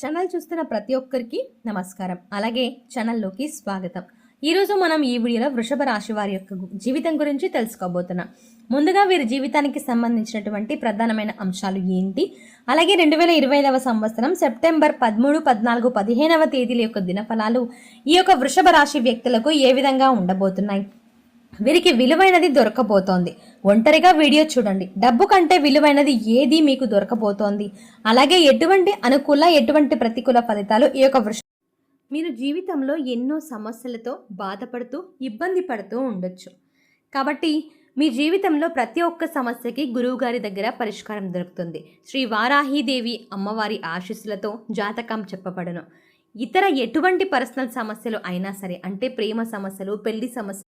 Channel చూస్తున్న ప్రతి ఒక్కరికి నమస్కారం. అలాగే ఛానల్లోకి స్వాగతం. ఈరోజు మనం ఈ వీడియోలో వృషభ రాశి వారి యొక్క జీవితం గురించి తెలుసుకోబోతున్నాం. ముందుగా వీరి జీవితానికి సంబంధించినటువంటి ప్రధానమైన అంశాలు ఏంటి? అలాగే రెండు వేల ఇరవై ఐదవ సంవత్సరం సెప్టెంబర్ పదమూడు పద్నాలుగు పదిహేనవ తేదీల యొక్క దినఫలాలు ఈ యొక్క వృషభ రాశి వ్యక్తులకు ఏ విధంగా ఉండబోతున్నాయి? వీరికి విలువైనది దొరకబోతోంది. ఒంటరిగా వీడియో చూడండి. డబ్బు కంటే విలువైనది ఏది మీకు దొరకబోతోంది? అలాగే ఎటువంటి అనుకూల ఎటువంటి ప్రతికూల ఫలితాలు ఈ యొక్క వృష మీరు జీవితంలో ఎన్నో సమస్యలతో బాధపడుతూ ఇబ్బంది పడుతూ ఉండొచ్చు. కాబట్టి మీ జీవితంలో ప్రతి ఒక్క సమస్యకి గురువుగారి దగ్గర పరిష్కారం దొరుకుతుంది. శ్రీ వారాహీదేవి అమ్మవారి ఆశీస్సులతో జాతకం చెప్పబడను. ఇతర ఎటువంటి పర్సనల్ సమస్యలు అయినా సరే అంటే ప్రేమ సమస్యలు పెళ్ళి సమస్యలు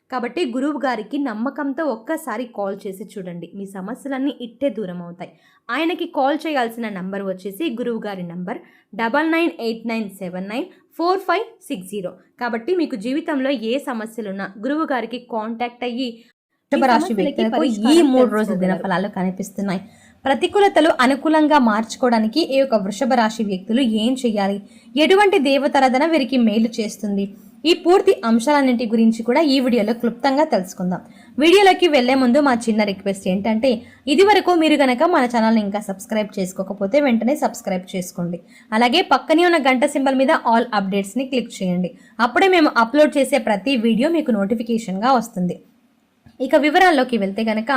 కాబట్టి గురువు గారికి నమ్మకంతో ఒక్కసారి కాల్ చేసి చూడండి. మీ సమస్యలన్నీ ఇట్టే దూరం అవుతాయి. ఆయనకి కాల్ చేయాల్సిన నంబర్ వచ్చేసి గురువు గారి number double nine eight nine seven nine four five six zero. కాబట్టి మీకు జీవితంలో ఏ సమస్యలున్నా గురువు గారికి కాంటాక్ట్ అయ్యి రాశి వ్యక్తులకు ఈ మూడు రోజుల దినఫలాలు కనిపిస్తున్నాయి. ప్రతికూలతలు అనుకూలంగా మార్చుకోవడానికి ఈ యొక్క వృషభ రాశి వ్యక్తులు ఏం చేయాలి? ఎటువంటి దేవతారాధన వీరికి మేలు చేస్తుంది? ఈ పూర్తి అంశాలన్నింటి గురించి కూడా ఈ వీడియోలో క్లుప్తంగా తెలుసుకుందాం. వీడియోలోకి వెళ్ళే ముందు మా చిన్న రిక్వెస్ట్ ఏంటంటే ఇది వరకు మీరు కనుక మన ఛానల్ని ఇంకా సబ్స్క్రైబ్ చేసుకోకపోతే వెంటనే సబ్స్క్రైబ్ చేసుకోండి. అలాగే పక్కనే ఉన్న గంట సింబల్ మీద ఆల్ అప్డేట్స్ని క్లిక్ చేయండి. అప్పుడే మేము అప్లోడ్ చేసే ప్రతి వీడియో మీకు నోటిఫికేషన్గా వస్తుంది. ఇక వివరాల్లోకి వెళ్తే గనక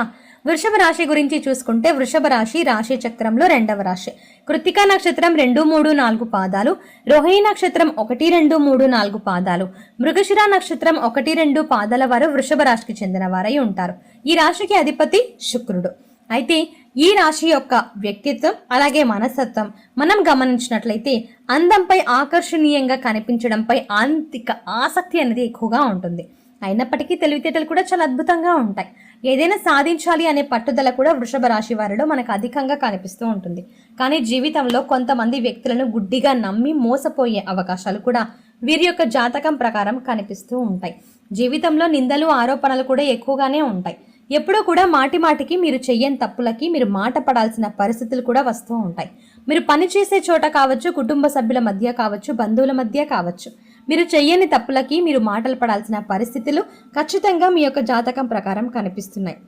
వృషభ రాశి గురించి చూసుకుంటే వృషభ రాశి రాశి చక్రంలో రెండవ రాశి. కృతికా నక్షత్రం రెండు మూడు నాలుగు పాదాలు. రోహిణి నక్షత్రం ఒకటి రెండు మూడు నాలుగు పాదాలు. మృగశిర నక్షత్రం ఒకటి రెండు పాదాల వారు వృషభ రాశికి చెందిన వారై ఉంటారు. ఈ రాశికి అధిపతి శుక్రుడు. అయితే ఈ రాశి యొక్క వ్యక్తిత్వం అలాగే మనస్తత్వం మనం గమనించినట్లయితే అందంపై ఆకర్షణీయంగా కనిపించడంపై ఆంతిక ఆసక్తి అనేది ఎక్కువగా ఉంటుంది. అయినప్పటికీ తెలివితేటలు కూడా చాలా అద్భుతంగా ఉంటాయి. ఏదైనా సాధించాలి అనే పట్టుదల కూడా వృషభ రాశి వారిలో మనకు అధికంగా కనిపిస్తూ ఉంటుంది. కానీ జీవితంలో కొంతమంది వ్యక్తులను గుడ్డిగా నమ్మి మోసపోయే అవకాశాలు కూడా వీరి యొక్క జాతకం ప్రకారం కనిపిస్తూ ఉంటాయి. జీవితంలో నిందలు ఆరోపణలు కూడా ఎక్కువగానే ఉంటాయి. ఎప్పుడూ కూడా మాటి మాటికి మీరు చెయ్యని తప్పులకి మీరు మాట పడాల్సిన పరిస్థితులు కూడా వస్తూ ఉంటాయి. మీరు పని చేసే చోట కావచ్చు కుటుంబ సభ్యుల మధ్య కావచ్చు బంధువుల మధ్య కావచ్చు. మీరు చెయ్యని తప్పులకి మీరు మాటలు పడాల్సిన పరిస్థితులు ఖచ్చితంగా మీ యొక్క జాతకం ప్రకారం కనిపిస్తున్నాయి.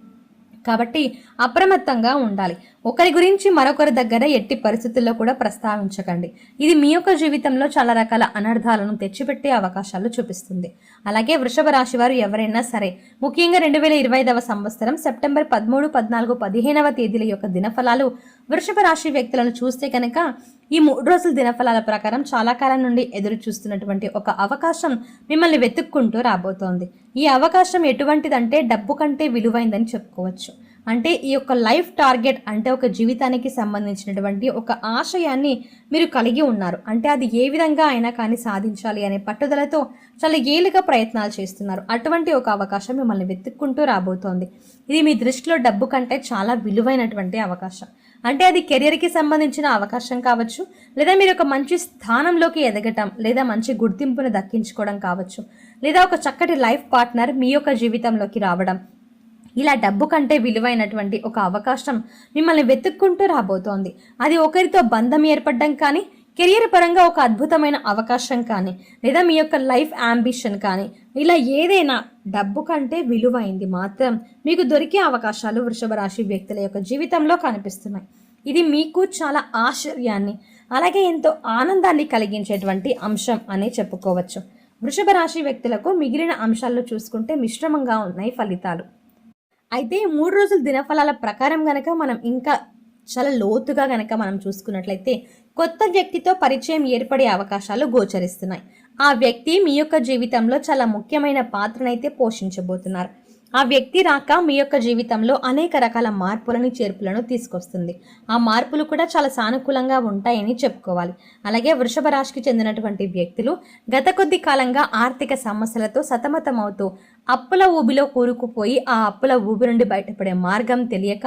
కాబట్టి అప్రమత్తంగా ఉండాలి. ఒకరి గురించి మరొకరి దగ్గర ఎట్టి పరిస్థితుల్లో కూడా ప్రస్తావించకండి. ఇది మీ యొక్క జీవితంలో చాలా రకాల అనర్థాలను తెచ్చిపెట్టే అవకాశాలు చూపిస్తుంది. అలాగే వృషభ రాశి వారు ఎవరైనా సరే ముఖ్యంగా రెండు వేల ఇరవై ఐదవ సంవత్సరం సెప్టెంబర్ పదమూడు పద్నాలుగు పదిహేనవ తేదీల యొక్క దినఫలాలు వృషభ రాశి వ్యక్తులను చూస్తే కనుక ఈ మూడు రోజుల దినఫలాల ప్రకారం చాలా కాలం నుండి ఎదురు చూస్తున్నటువంటి ఒక అవకాశం మిమ్మల్ని వెతుక్కుంటూ రాబోతోంది. ఈ అవకాశం ఎటువంటిదంటే డబ్బు కంటే విలువైందని చెప్పుకోవచ్చు. అంటే ఈ యొక్క లైఫ్ టార్గెట్ అంటే ఒక జీవితానికి సంబంధించినటువంటి ఒక ఆశయాన్ని మీరు కలిగి ఉన్నారు. అంటే అది ఏ విధంగా అయినా కానీ సాధించాలి అనే పట్టుదలతో చాలా ఏలుగా ప్రయత్నాలు చేస్తున్నారు. అటువంటి ఒక అవకాశం మిమ్మల్ని వెతుక్కుంటూ రాబోతోంది. ఇది మీ దృష్టిలో డబ్బు కంటే చాలా విలువైనటువంటి అవకాశం. అంటే అది కెరియర్కి సంబంధించిన అవకాశం కావచ్చు లేదా మీరు ఒక మంచి స్థానంలోకి ఎదగటం లేదా మంచి గుర్తింపును దక్కించుకోవడం కావచ్చు లేదా ఒక చక్కటి లైఫ్ పార్ట్నర్ మీ యొక్క జీవితంలోకి రావడం. ఇలా డబ్బు కంటే విలువైనటువంటి ఒక అవకాశం మిమ్మల్ని వెతుక్కుంటూ రాబోతోంది. అది ఒకరితో బంధం ఏర్పడడం కానీ కెరియర్ పరంగా ఒక అద్భుతమైన అవకాశం కానీ లేదా మీ యొక్క లైఫ్ అంబిషన్ కానీ ఇలా ఏదైనా డబ్బు కంటే విలువైంది మాత్రం మీకు దొరికే అవకాశాలు వృషభ రాశి వ్యక్తుల యొక్క జీవితంలో కనిపిస్తున్నాయి. ఇది మీకు చాలా ఆశ్చర్యాన్ని అలాగే ఎంతో ఆనందాన్ని కలిగించేటువంటి అంశం అనే చెప్పుకోవచ్చు. వృషభ రాశి వ్యక్తులకు మిగిలిన అంశాల్లో చూసుకుంటే మిశ్రమంగా ఉన్నాయి ఫలితాలు. అయితే మూడు రోజుల దినఫలాల ప్రకారం గనక మనం ఇంకా చాలా లోతుగా గనక మనం చూసుకున్నట్లయితే కొత్త వ్యక్తితో పరిచయం ఏర్పడే అవకాశాలు గోచరిస్తున్నాయి. ఆ వ్యక్తి మీ యొక్క జీవితంలో చాలా ముఖ్యమైన పాత్రనైతే పోషించబోతున్నారు. ఆ వ్యక్తి రాక మీ యొక్క జీవితంలో అనేక రకాల మార్పులని చేర్పులను తీసుకొస్తుంది. ఆ మార్పులు కూడా చాలా సానుకూలంగా ఉంటాయని చెప్పుకోవాలి. అలాగే వృషభ రాశికి చెందినటువంటి వ్యక్తులు గత కొద్ది కాలంగా ఆర్థిక సమస్యలతో సతమతమవుతూ అప్పుల ఊబిలో కూరుకుపోయి ఆ అప్పుల ఊబి నుండి బయటపడే మార్గం తెలియక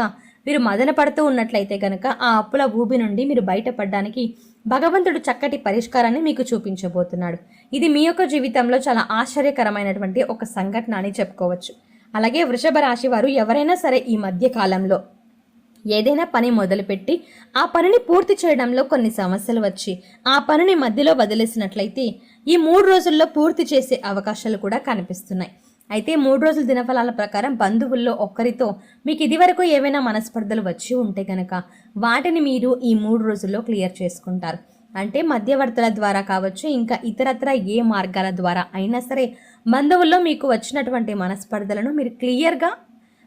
మీరు మదన పడుతూ ఉన్నట్లయితే కనుక ఆ అప్పుల ఊబి నుండి మీరు బయటపడడానికి భగవంతుడు చక్కటి పరిష్కారాన్ని మీకు చూపించబోతున్నాడు. ఇది మీ యొక్క జీవితంలో చాలా ఆశ్చర్యకరమైనటువంటి ఒక సంఘటన అని చెప్పుకోవచ్చు. అలాగే వృషభ రాశి వారు ఎవరైనా సరే ఈ మధ్య కాలంలో ఏదైనా పని మొదలుపెట్టి ఆ పనిని పూర్తి చేయడంలో కొన్ని సమస్యలు వచ్చి ఆ పనిని మధ్యలో వదిలేసినట్లయితే ఈ మూడు రోజుల్లో పూర్తి చేసే అవకాశాలు కూడా కనిపిస్తున్నాయి. అయితే మూడు రోజుల దినఫలాల ప్రకారం బంధువుల్లో ఒక్కరితో మీకు ఇదివరకు ఏవైనా మనస్పర్ధలు వచ్చి ఉంటే కనుక వాటిని మీరు ఈ మూడు రోజుల్లో క్లియర్ చేసుకుంటారు. అంటే మధ్యవర్తుల ద్వారా కావచ్చు ఇంకా ఇతరత్ర ఏ మార్గాల ద్వారా అయినా సరే బంధువుల్లో మీకు వచ్చినటువంటి మనస్పర్ధలను మీరు క్లియర్గా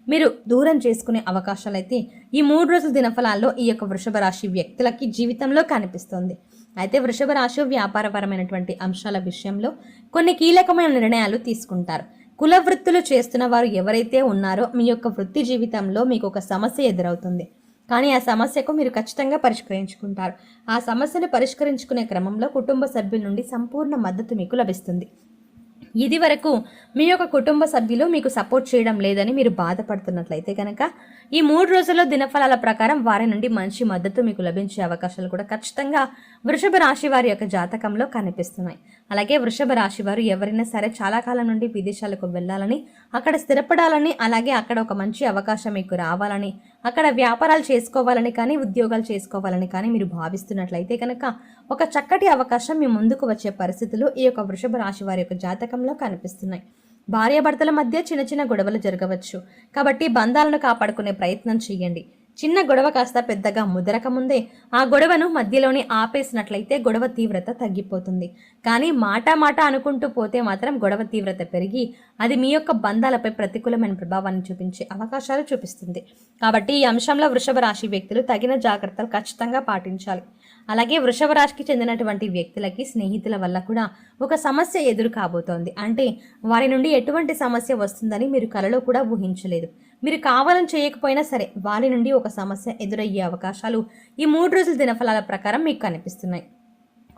మీరు దూరం చేసుకునే అవకాశాలు అయితే ఈ మూడు రోజుల దినఫలాల్లో ఈ యొక్క వృషభ రాశి వ్యక్తులకి జీవితంలో కనిపిస్తుంది. అయితే వృషభ రాశి వ్యాపారపరమైనటువంటి అంశాల విషయంలో కొన్ని కీలకమైన నిర్ణయాలు తీసుకుంటారు. కుల వృత్తులు చేస్తున్న వారు ఎవరైతే ఉన్నారో మీ యొక్క వృత్తి జీవితంలో మీకు ఒక సమస్య ఎదురవుతుంది. కానీ ఆ సమస్యకు మీరు ఖచ్చితంగా పరిష్కరించుకుంటారు. ఆ సమస్యను పరిష్కరించుకునే క్రమంలో కుటుంబ సభ్యుల నుండి సంపూర్ణ మద్దతు మీకు లభిస్తుంది. ఇది వరకు మీ యొక్క కుటుంబ సభ్యులు మీకు సపోర్ట్ చేయడం లేదని మీరు బాధపడుతున్నట్లయితే కనుక ఈ మూడు రోజుల్లో దినఫలాల ప్రకారం వారి నుండి మంచి మద్దతు మీకు లభించే అవకాశాలు కూడా ఖచ్చితంగా వృషభ రాశి వారి యొక్క జాతకంలో కనిపిస్తున్నాయి. అలాగే వృషభ రాశి వారు ఎవరైనా సరే చాలా కాలం నుండి విదేశాలకు వెళ్ళాలని అక్కడ స్థిరపడాలని అలాగే అక్కడ ఒక మంచి అవకాశం మీకు రావాలని అక్కడ వ్యాపారాలు చేసుకోవాలని కానీ ఉద్యోగాలు చేసుకోవాలని కానీ మీరు భావిస్తున్నట్లయితే కనుక ఒక చక్కటి అవకాశం మీ ముందుకు వచ్చే పరిస్థితులు ఈ యొక్క వృషభ రాశి వారి యొక్క జాతకంలో కనిపిస్తున్నాయి. భార్యాభర్తల మధ్య చిన్న చిన్న గొడవలు జరగవచ్చు. కాబట్టి బంధాలను కాపాడుకునే ప్రయత్నం చేయండి. చిన్న గొడవ కాస్త పెద్దగా ముదరక ముందే ఆ గొడవను మధ్యలోనే ఆపేసినట్లయితే గొడవ తీవ్రత తగ్గిపోతుంది. కానీ మాట మాట అనుకుంటూ పోతే మాత్రం గొడవ తీవ్రత పెరిగి అది మీ యొక్క బంధాలపై ప్రతికూలమైన ప్రభావాన్ని చూపించే అవకాశాలు చూపిస్తుంది. కాబట్టి ఈ అంశంలో వృషభ రాశి వ్యక్తులు తగిన జాగ్రత్తలు ఖచ్చితంగా పాటించాలి. అలాగే వృషభ రాశికి చెందినటువంటి వ్యక్తులకి స్నేహితుల వల్ల కూడా ఒక సమస్య ఎదురు కాబోతోంది. అంటే వారి నుండి ఎటువంటి సమస్య వస్తుందని మీరు కలలో కూడా ఊహించలేదు. మీరు కావాలని చేయకపోయినా సరే వారి నుండి ఒక సమస్య ఎదురయ్యే అవకాశాలు ఈ మూడు రోజుల దినఫలాల ప్రకారం మీకు కనిపిస్తున్నాయి.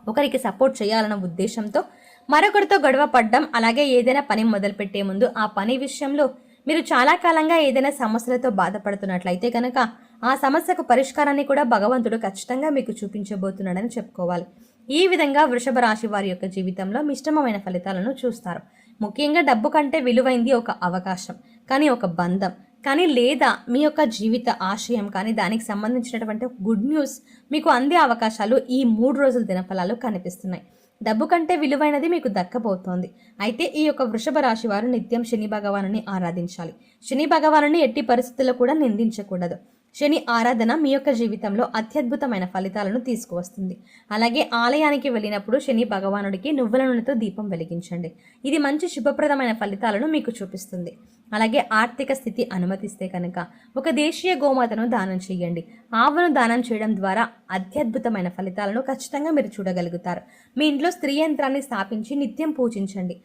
ఒకరికి సపోర్ట్ చేయాలన్న ఉద్దేశంతో మరొకరితో గొడవ పడ్డం అలాగే ఏదైనా పని మొదలుపెట్టే ముందు ఆ పని విషయంలో మీరు చాలా కాలంగా ఏదైనా సమస్యలతో బాధపడుతున్నట్లయితే కనుక ఆ సమస్యకు పరిష్కారాన్ని కూడా భగవంతుడు ఖచ్చితంగా మీకు చూపించబోతున్నాడని చెప్పుకోవాలి. ఈ విధంగా వృషభ రాశి వారి యొక్క జీవితంలో మిశ్రమమైన ఫలితాలను చూస్తారు. ముఖ్యంగా డబ్బు కంటే విలువైంది ఒక అవకాశం కానీ ఒక బంధం. కానీ లేదా మీ యొక్క జీవిత ఆశయం కానీ దానికి సంబంధించినటువంటి గుడ్ న్యూస్ మీకు అందే అవకాశాలు ఈ మూడు రోజుల దినఫలాలు కనిపిస్తున్నాయి. డబ్బు కంటే విలువైనది మీకు దక్కబోతోంది. అయితే ఈ యొక్క వృషభ రాశి వారు నిత్యం శని భగవాను ఆరాధించాలి. శని భగవాను ఎట్టి పరిస్థితుల్లో కూడా నిందించకూడదు. శని ఆరాధన మీ యొక్క జీవితంలో అత్యద్భుతమైన ఫలితాలను తీసుకువస్తుంది. అలాగే ఆలయానికి వెళ్ళినప్పుడు శని భగవానుడికి నువ్వుల నూనెతో దీపం వెలిగించండి. ఇది మంచి శుభప్రదమైన ఫలితాలను మీకు చూపిస్తుంది. అలాగే ఆర్థిక స్థితి అనుమతిస్తే కనుక ఒక దేశీయ గోమాతను దానం చేయండి. ఆవును దానం చేయడం ద్వారా అత్యద్భుతమైన ఫలితాలను ఖచ్చితంగా మీరు చూడగలుగుతారు. మీ ఇంట్లో స్త్రీ యంత్రాన్ని స్థాపించి నిత్యం పూజించండి.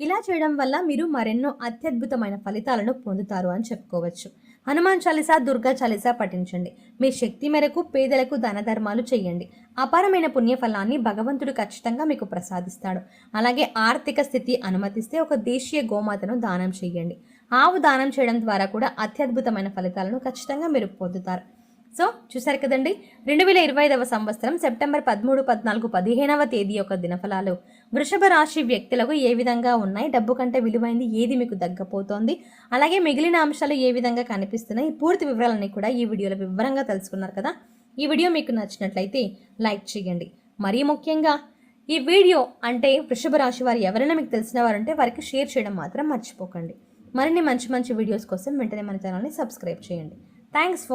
ఇలా చేయడం వల్ల మీరు మరెన్నో అత్యద్భుతమైన ఫలితాలను పొందుతారు అని చెప్పుకోవచ్చు. హనుమాన్ చాలీసా దుర్గా చాలీసా పఠించండి. మీ శక్తి మేరకు పేదలకు దాన ధర్మాలు చేయండి. అపారమైన పుణ్యఫలాన్ని భగవంతుడు ఖచ్చితంగా మీకు ప్రసాదిస్తాడు. అలాగే ఆర్థిక స్థితి అనుమతిస్తే ఒక దేశీయ గోమాతను దానం చేయండి. ఆవు దానం చేయడం ద్వారా కూడా అత్యద్భుతమైన ఫలితాలను ఖచ్చితంగా మీరు పొందుతారు. సో చూసారు కదండి? రెండు వేల ఇరవై ఐదవ సంవత్సరం సెప్టెంబర్ పదమూడు పద్నాలుగు పదిహేనవ తేదీ యొక్క దినఫలాలు. వృషభ రాశి వ్యక్తులకు ఏ విధంగా ఉన్నాయి? డబ్బు కంటే విలువైంది ఏది మీకు దగ్గపోతోంది అలాగే మిగిలిన అంశాలు ఏ విధంగా కనిపిస్తున్నాయి? పూర్తి వివరాలన్నీ కూడా ఈ వీడియోలో వివరంగా తెలుసుకున్నారు కదా? ఈ వీడియో మీకు నచ్చినట్లయితే లైక్ చేయండి. మరీ ముఖ్యంగా ఈ వీడియో అంటే వృషభ రాశి వారు ఎవరైనా మీకు తెలిసిన వారంటే వారికి షేర్ చేయడం మాత్రం మర్చిపోకండి. మరిన్ని మంచి మంచి వీడియోస్ కోసం వెంటనే మన ఛానల్ని సబ్స్క్రైబ్ చేయండి. Thanks for